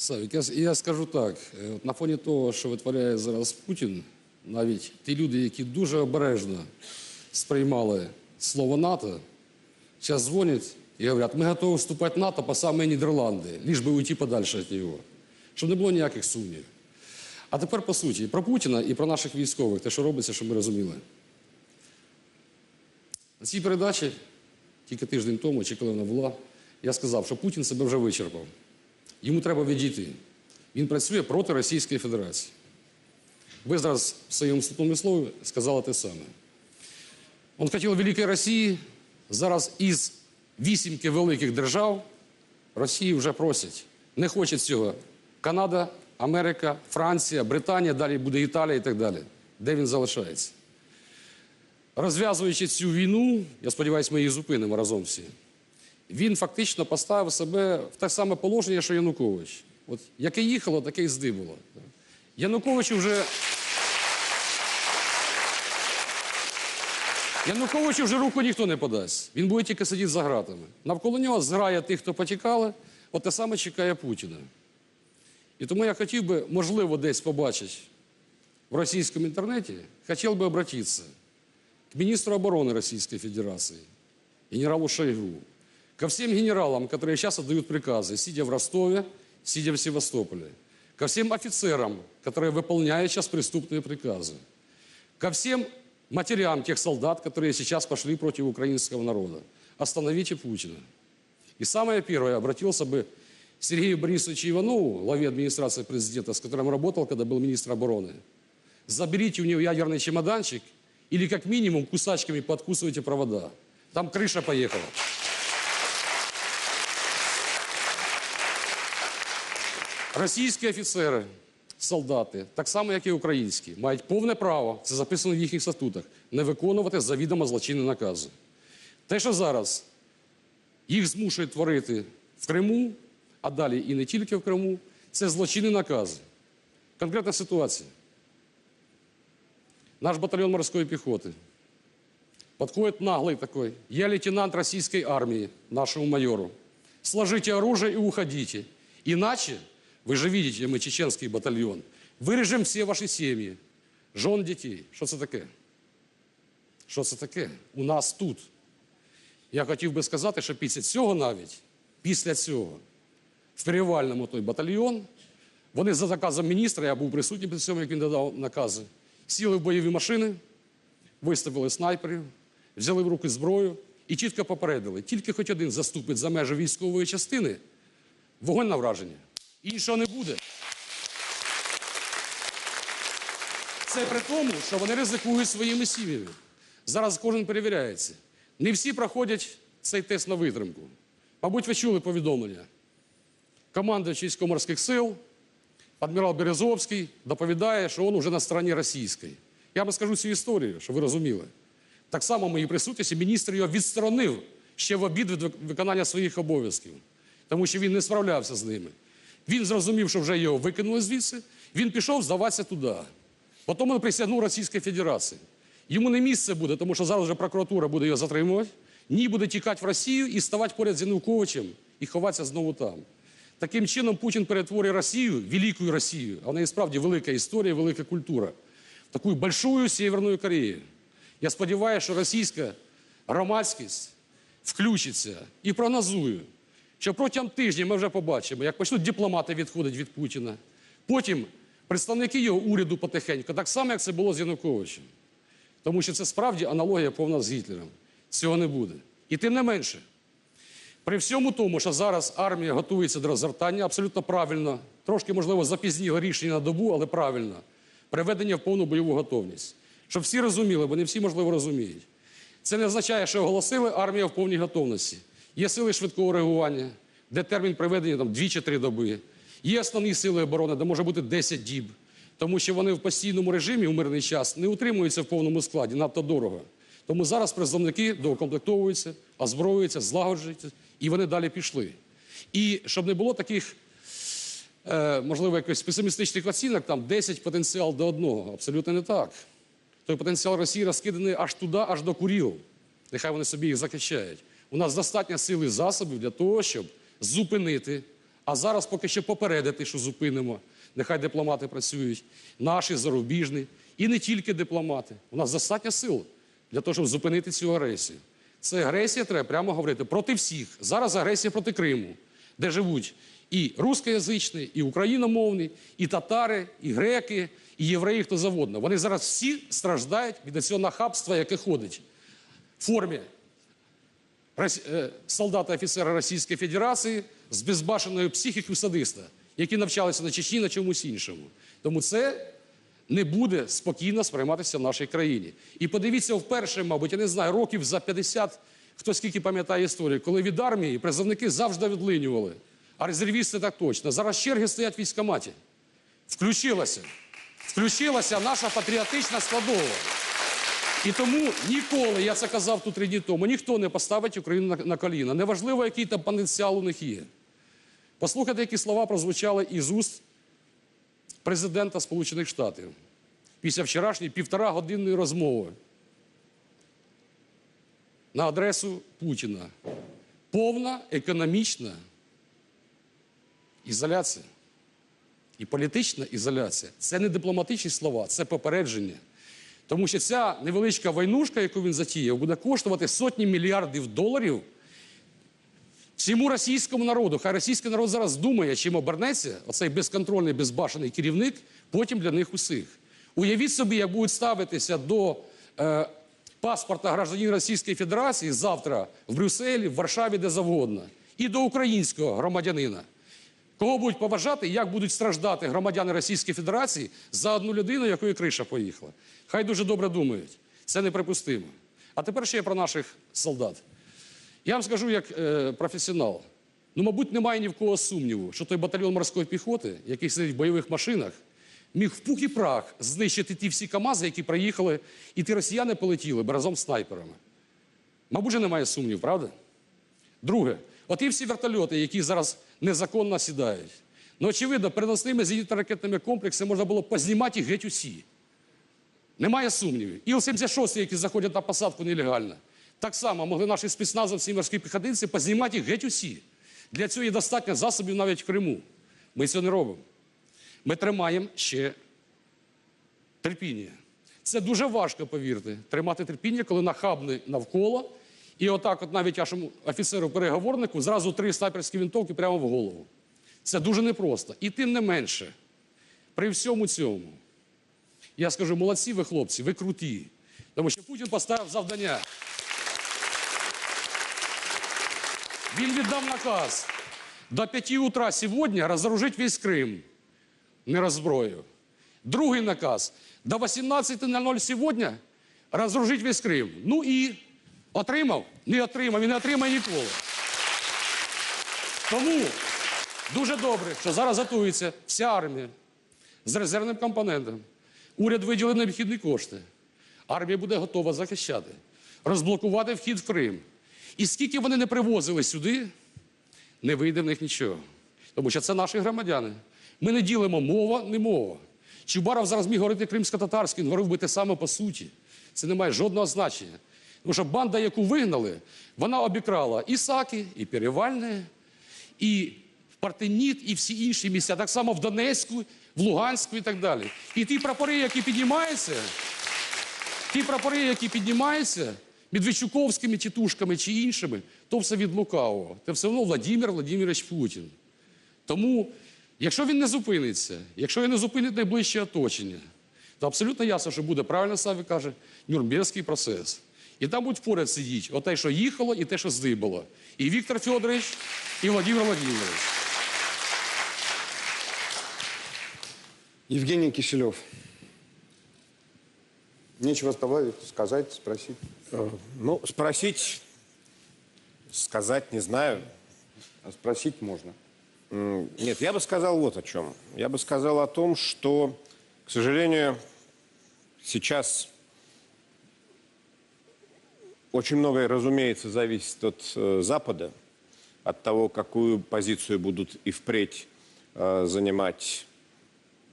Савік, я, я скажу так: е, от на фоні того, що витворяє зараз Путін, навіть ті люди, які дуже обережно сприймали слово НАТО, зараз дзвонять і говорять, ми готові вступати в НАТО по саме Нідерланди, ліж би уйти подальше від нього, щоб не було ніяких сумнівів. А тепер по суті, про Путіна і про наших військових, те, що робиться, щоб ми розуміли. На цій передачі, тільки тиждень тому, чи коли вона була, я сказав, що Путін себе вже вичерпав. Йому треба відійти. Він працює проти Російської Федерації. Ви зараз в своєму вступному слові сказали те саме. Он хотів Великої Росії, зараз із вісімки великих держав Росії вже просять. Не хоче цього. Канада, Америка, Франція, Британія, далі буде Італія і так далі. Де він залишається? Розв'язуючи цю війну, я сподіваюся, ми її зупинимо разом всі. Він фактично поставив себе в те саме положення, що Янукович. От яке їхало, таке й здибало. Януковичу вже. Януковичу вже руку ніхто не подасть. Він буде тільки сидіти за гратами. Навколо нього зграє тих, хто потікали, от те саме чекає Путіна. І тому я хотів би, можливо, десь побачити в російському інтернеті, хотів би обратитися к министру обороны Российской Федерации, генералу Шойгу, ко всем генералам, которые сейчас отдают приказы, сидя в Ростове, сидя в Севастополе, ко всем офицерам, которые выполняют сейчас преступные приказы, ко всем матерям тех солдат, которые сейчас пошли против украинского народа. Остановите Путина. И самое первое, обратился бы Сергею Борисовичу Иванову, главе администрации президента, с которым работал, когда был министр обороны. Заберите у него ядерный чемоданчик или как минимум кусачками подкусывайте провода. Там крыша поехала. Російські офіцери, солдати, так само, як і українські, мають повне право, це записано в їхніх статутах, не виконувати завідомо злочинні накази. Те, що зараз їх змушують творити в Криму, а далі і не тільки в Криму, це злочинні накази. Конкретна ситуація. Наш батальон морской пехоты. Подходит наглый такой. Я лейтенант российской армии, нашему майору. Сложите оружие и уходите. Иначе, вы же видите, мы чеченский батальон, вырежем все ваши семьи, жен детей. Що це таке? Що це таке? У нас тут. Я хотів би сказати, що після цього навіть, після цього, в Перевальному той батальйон, вони за наказом міністра, я був присутній при цьому, як він додав накази, сіли в бойові машини, виставили снайперів, взяли в руки зброю і чітко попередили, тільки хоч один заступить за межі військової частини, вогонь на враження. Іншого не буде. Це при тому, що вони ризикують своїми сім'ями. Зараз кожен перевіряється. Не всі проходять цей тест на витримку. Мабуть, ви чули повідомлення. Командуючий військово-морських сил, адмірал Березовський доповідає, що він вже на стороні російської. Я вам скажу цю історію, щоб ви розуміли. Так само в моїй присутності міністр його відсторонив ще в обід від виконання своїх обов'язків, тому що він не справлявся з ними. Він зрозумів, що вже його викинули звідси, він пішов здаватися туди. Потім він присягнув Російській Федерації. Йому не місце буде, тому що зараз вже прокуратура буде його затримувати. Ні, буде тікати в Росію і ставати поряд з Януковичем і ховатися знову там. Таким чином Путін перетворює Росію, велику Росію, а вона і справді велика історія, велика культура, в таку большую Северну Корею. Я сподіваюся, що російська громадськість включиться і прогнозую, що протягом тижня ми вже побачимо, як почнуть дипломати відходити від Путіна. Потім представники його уряду потихеньку, так само, як це було з Януковичем. Тому що це справді аналогія повна з Гітлером. Цього не буде. І тим не менше, при всьому тому, що зараз армія готується до розгортання, абсолютно правильно, трошки, можливо, запізніло рішення на добу, але правильно, приведення в повну бойову готовність. Щоб всі розуміли, бо не всі, можливо, розуміють. Це не означає, що оголосили армія в повній готовності. Є сили швидкого реагування, де термін приведення там 2 чи 3 доби. Є основні сили оборони, де може бути 10 діб, тому що вони в постійному режимі у мирний час не утримуються в повному складі, надто дорого. Тому зараз призовники доукомплектовуються, озброюються, злагоджуються, і вони далі пішли. І щоб не було таких, е, можливо, якось песимістичних оцінок, там 10 потенціал до одного. Абсолютно не так. Той потенціал Росії розкиданий аж туди, аж до Куріл. Нехай вони собі їх захищають. У нас достатньо сили і засобів для того, щоб зупинити А зараз поки що попередити, що зупинимо. Нехай дипломати працюють, наші зарубіжні, і не тільки дипломати. У нас достатньо сил для того, щоб зупинити цю агресію. Це агресія, треба прямо говорити, проти всіх. Зараз агресія проти Криму, де живуть і рускоязичні, і україномовні, і татари, і греки, і євреї, хто завгодно. Вони зараз всі страждають від цього нахабства, яке ходить в формі е, солдата офіцера Російської Федерації з безбашеною психікою садиста, які навчалися на Чечні на чомусь іншому. Тому це не буде спокійно сприйматися в нашій країні. І подивіться вперше, мабуть, я не знаю, років за 50, хто скільки пам'ятає історію, коли від армії призовники завжди відлинювали. А резервісти так точно. Зараз черги стоять в військкоматі. Включилася. Включилася наша патріотична складова. І тому ніколи, я це казав тут три дні тому, ніхто не поставить Україну на, на коліна. Неважливо, який там потенціал у них є. Послухайте, які слова прозвучали із уст президента Сполучених Штатів після вчорашньої півтора годинної розмови на адресу Путіна. Повна економічна ізоляція і політична ізоляція це не дипломатичні слова, це попередження. Тому що ця невеличка войнушка, яку він затіяв, буде коштувати сотні мільярдів доларів всьому російському народу. Хай російський народ зараз думає, чим обернеться оцей безконтрольний, безбашений керівник, потім для них усіх. Уявіть собі, як будуть ставитися до е, паспорта гражданина Російської Федерації завтра в Брюсселі, в Варшаві, де завгодно, і до українського громадянина. Кого будуть поважати, і як будуть страждати громадяни Російської Федерації за одну людину, якої криша поїхала. Хай дуже добре думають. Це неприпустимо. А тепер ще про наших солдат. Я вам скажу як е, професіонал. Ну, мабуть, немає ні в кого сумніву, що той батальйон морської піхоти, який сидить в бойових машинах, міг в пух і прах знищити ті всі КАМАЗи, які приїхали, і ті росіяни полетіли б разом з снайперами. Мабуть, же немає сумнів, правда? Друге, оті всі вертольоти, які зараз незаконно сідають. Ну, очевидно, переносними зенітно-ракетними комплексами можна було познімати їх геть усі. Немає сумнівів. Іл-76, які заходять на посадку нелегально, так само могли наші спецназовці і морські піхотинці познімати їх геть усі. Для цього є достатньо засобів навіть в Криму. Ми цього не робимо. Ми тримаємо ще терпіння. Це дуже важко, повірте, тримати терпіння, коли нахабний навколо. І отак, от навіть нашому офіцеру-переговорнику зразу три снайперські винтовки прямо в голову. Це дуже непросто. І тим не менше, при всьому цьому, я скажу, молодці ви, хлопці, ви круті. Тому що Путін поставив завдання. Він віддав наказ до 5 утра сьогодні розоружити весь Крим, не роззброю. Другий наказ до 18.00 сьогодні розоружити весь Крим. Ну і отримав? Не отримав і не отримає ніколи. Тому дуже добре, що зараз готується вся армія з резервним компонентом. Уряд виділив необхідні кошти. Армія буде готова захищати, розблокувати вхід в Крим. І скільки вони не привозили сюди, не вийде в них нічого. Тому що це наші громадяни. Ми не ділимо мова, не мова. Чубаров зараз міг говорити кримсько-татарський, він говорив би те саме по суті. Це не має жодного значення. Тому що банда, яку вигнали, вона обікрала і Саки, і Перевальне, і Партеніт, і всі інші місця. Так само в Донецьку, в Луганську і так далі. І ті прапори, які піднімаються, ті прапори, які піднімаються Медведчуковськими тітушками чи іншими, то все від лукавого. Це все одно Владимир Владимирович Путін. Тому, якщо він не зупиниться, якщо він не зупинить найближче оточення, то абсолютно ясно, що буде, правильно Саві каже, Нюрнберзький процес. І там будуть поряд сидіти оте, що їхало, і те, що здибало. І Віктор Федорович, і Владимир Владимирович. Евгений Киселев. Нечего добавить, сказать, спросить. Э, Ну, спросить, сказать не знаю. А спросить можно. М, Нет, я бы сказал вот о чем. Я бы сказал о том, что, к сожалению, сейчас очень многое, разумеется, зависит от э, Запада, от того, какую позицию будут и впредь э, занимать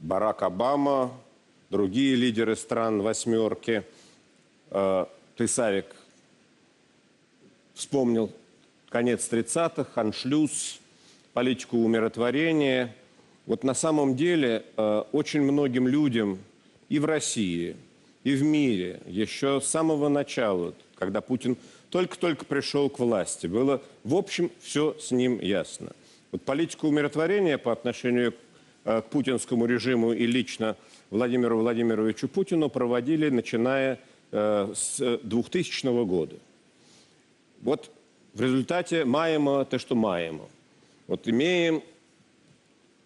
Барак Обама, другие лидеры стран восьмерки. Э, ты, Савик, вспомнил конец 30-х, аншлюз, политику умиротворения. Вот на самом деле э, очень многим людям и в России, и в мире еще с самого начала, когда Путин только-только пришел к власти, было, в общем, все с ним ясно. Вот политику умиротворения по отношению э, к путинскому режиму и лично Владимиру Владимировичу Путину проводили, начиная э, с 2000 года. Вот в результате маємо те, что маємо. Вот имеем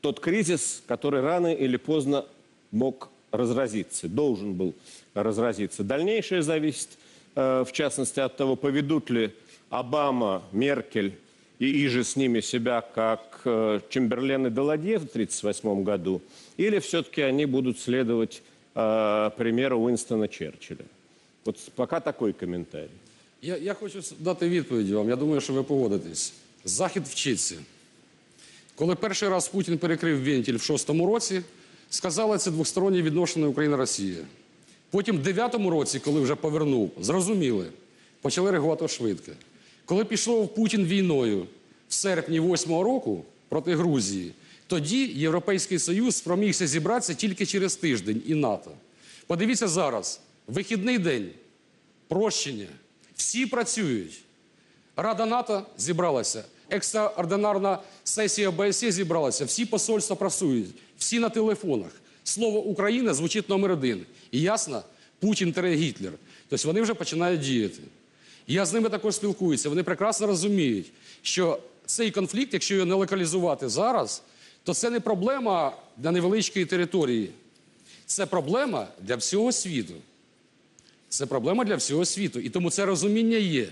тот кризис, который рано или поздно мог разразиться, должен был разразиться. Дальнейшее зависит, в частности, от того, поведут ли Обама, Меркель и иже с ними себя, как э, Чемберлен и Даладье в 1938 году, или все-таки они будут следовать э, примеру Уинстона Черчилля. Вот пока такой комментарий. Я, я хочу с- дати відповідь вам. Я думаю, що ви погодитесь. Захід вчиться. Коли перший раз Путін перекрив вентиль в шостому році, сказали це двостороннє відношення Україна-Росія. Потім в дев'ятому році, коли вже повернув, зрозуміли, почали реагувати швидко. Коли пішов Путін війною в серпні 8-го року проти Грузії, тоді Європейський Союз спромігся зібратися тільки через тиждень і НАТО. Подивіться зараз, вихідний день, прощення. Всі працюють. Рада НАТО зібралася, екстраординарна сесія ОБСЄ зібралася, всі посольства працюють, всі на телефонах. Слово Україна звучить номер один. І ясно, Путін Гітлер. Тобто вони вже починають діяти. Я з ними також спілкуюся. Вони прекрасно розуміють, що цей конфлікт, якщо його не локалізувати зараз, то це не проблема для невеличкої території. Це проблема для всього світу. Це проблема для всього світу. І тому це розуміння є.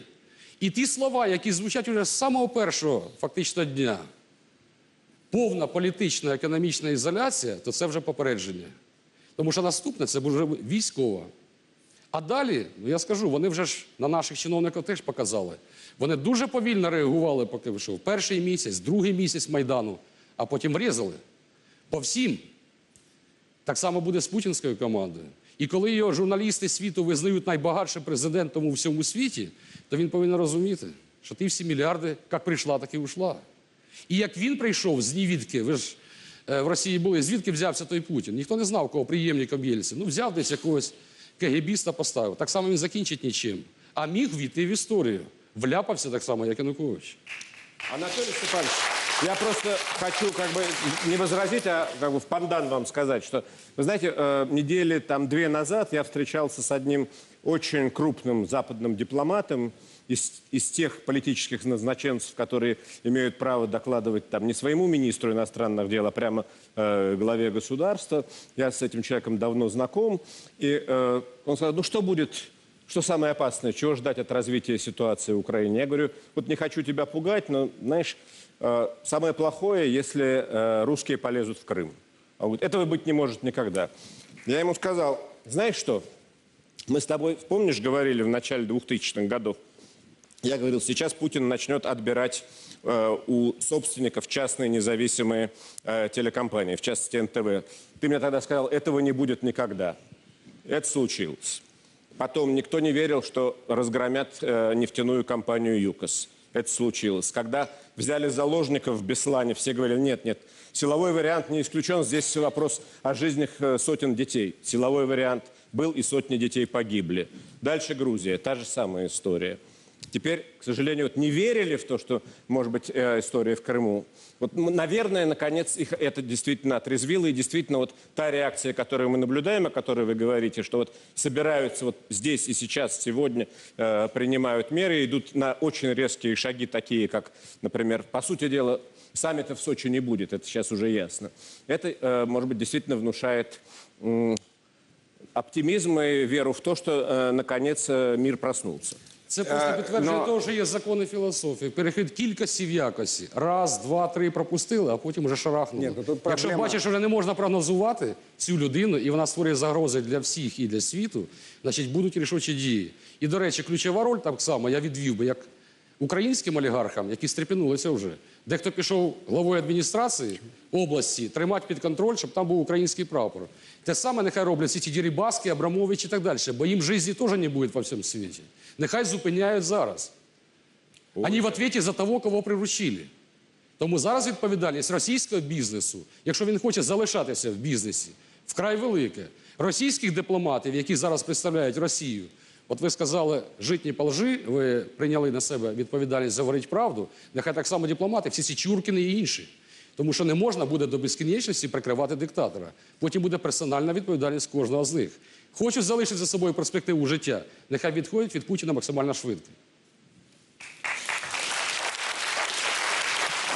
І ті слова, які звучать уже з самого першого фактично дня, повна політична економічна ізоляція, то це вже попередження. Тому що наступне це вже військова. А далі, ну я скажу, вони вже ж на наших чиновників теж показали. Вони дуже повільно реагували, поки вийшов перший місяць, другий місяць Майдану, а потім врізали. По всім. Так само буде з путінською командою. І коли його журналісти світу визнають найбагатшим президентом у всьому світі, то він повинен розуміти, що ті всі мільярди, як прийшла, так і ушла. І як він прийшов з нівідки, ви ж е, в Росії були, звідки взявся той Путін? Ніхто не знав, кого приємником Єльцин. Ну, взяв десь якогось КГБіста поставив. Так само він закінчить нічим. А міг війти в історію. Вляпався так само, як Янукович. Анатолий Степанович, я просто хочу как бы не возразить, а как бы в пандан вам сказать, что, вы знаете, э, недели там две назад я встречался с одним очень крупным западным дипломатом из, из тех политических назначенцев, которые имеют право докладывать там не своему министру иностранных дел, а прямо э, главе государства. Я с этим человеком давно знаком. И э, он сказал, ну что будет что самое опасное? Чего ждать от развития ситуации в Украине? Я говорю, вот не хочу тебя пугать, но, знаешь, э, самое плохое, если э, русские полезут в Крым. А вот этого быть не может никогда. Я ему сказал, знаешь что, мы с тобой, помнишь, говорили в начале 2000-х годов, я говорил, сейчас Путин начнет отбирать э, у собственников частные независимые э, телекомпании, в частности НТВ. Ты мне тогда сказал, этого не будет никогда. Это случилось. Потом никто не верил, что разгромят э, нефтяную компанию ЮКОС. Это случилось. Когда взяли заложников в Беслане, все говорили, нет, нет, силовой вариант не исключен, здесь вопрос о жизнях э, сотен детей. Силовой вариант был, и сотни детей погибли. Дальше Грузия, та же самая история. Теперь, к сожалению, вот не верили в то, что может быть э, история в Крыму. Вот, наверное, наконец их это действительно отрезвило, и действительно вот та реакция, которую мы наблюдаем, о которой вы говорите, что вот собираются вот здесь и сейчас, сегодня, э, принимают меры, идут на очень резкие шаги, такие как, например, по сути дела, саммита в Сочи не будет, это сейчас уже ясно. Это, э, может быть, действительно внушает м, оптимизм и веру в то, что, э, наконец, э, мир проснулся. Це просто Е, підтвердження но- того, що є закони філософії. Перехід кількості в якості. Раз, два, три пропустили, а потім вже шарахнули. Ні, ну тут Якщо проблема- бачиш, що вже не можна прогнозувати цю людину, і вона створює загрози для всіх і для світу, значить будуть рішучі дії. І, до речі, ключова роль так само я відвів би як українським олігархам, які стрепенулися вже. Дехто пішов главою адміністрації області тримати під контроль, щоб там був український прапор. Те саме нехай роблять всі ті Дірібаски, Абрамович і так далі, бо їм житті теж не буде во всьому світі. Нехай зупиняють зараз. Они в ответе за того, кого приручили. Тому зараз відповідальність російського бізнесу, якщо він хоче залишатися в бізнесі, вкрай велике. Російських дипломатів, які зараз представляють Росію, от ви сказали житні по лжи, ви прийняли на себе відповідальність говорити правду. Нехай так само дипломати, всі ці Чуркіни і інші. Тому що не можна буде до безкінечності прикривати диктатора. Потім буде персональна відповідальність кожного з них. Хочуть залишити за собою перспективу життя, нехай відходять від Путіна максимально швидко.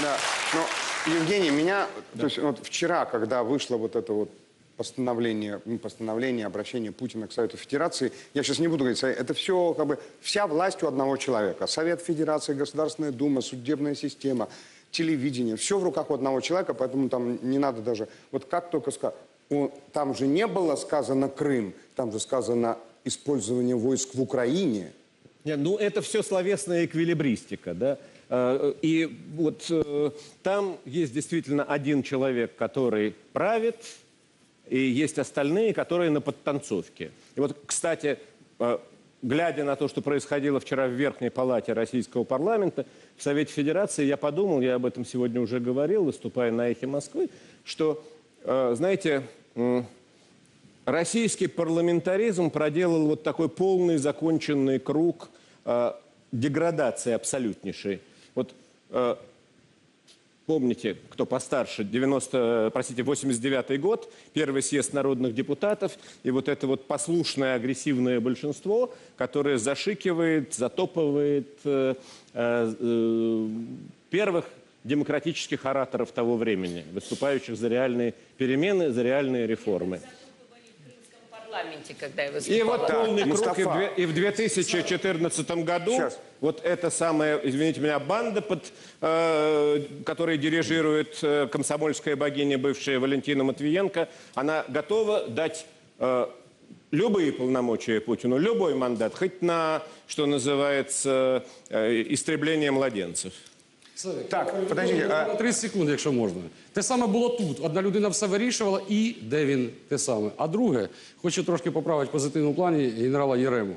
Да. Но, Евгений, меня, то есть вот вчера, когда вот это вот постановление, постановление, обращение Путина к Совету Федерации, я сейчас не буду говорить, это все как бы вся власть у одного человека. Совет Федерации, Государственная Дума, судебная система, телевидение, все в руках у одного человека, поэтому там не надо даже, вот как только сказать, там же не было сказано Крым, там же сказано использование войск в Украине. Не, ну, это все словесная эквилибристика, да. Э, И вот э, там есть действительно один человек, который правит, и есть остальные, которые на подтанцовке. И вот, кстати, э, глядя на то, что происходило вчера в Верхней Палате Российского парламента, в Совете Федерации, я подумал, я об этом сегодня уже говорил, выступая на «Эхе Москвы», что, э, знаете, российский парламентаризм проделал вот такой полный законченный круг э, деградации абсолютнейшей. Вот помните, кто постарше, 90, простите, 89 год, первый съезд народных депутатов, и вот это вот послушное агрессивное большинство, которое зашикивает, затопывает э, э, э, первых демократических ораторов того времени, выступающих за реальные перемены, за реальные реформы. Парламенте, когда я И выступала. вот полный круг, и в, Мустафа. две- и в 2014 году Сейчас. вот эта самая, извините меня, банда, под, э, которой дирижирует э, комсомольская богиня, бывшая Валентина Матвиенко, она готова дать э, любые полномочия Путину, любой мандат, хоть на, что называется, э, истребление младенцев. Так, подождите, а- 30 секунд, якщо можна. Те саме було тут. Одна людина все вирішувала, і де він те саме. А друге, хочу трошки поправити в позитивному плані генерала Єрему.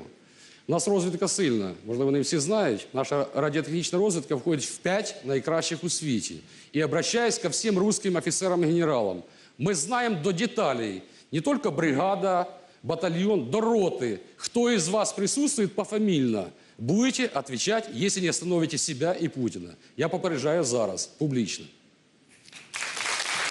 У нас розвідка сильна, можливо, не всі знають. Наша радіотехнічна розвідка входить в п'ять найкращих у світі. І обращаюсь ко всім русским офіцерам і генералам. Ми знаємо до деталей не тільки бригада, батальйон, до роти. Хто із вас присутствует пофамільно, будете отвечать, если не остановите себя и Путина. Я попереджаю зараз, публично.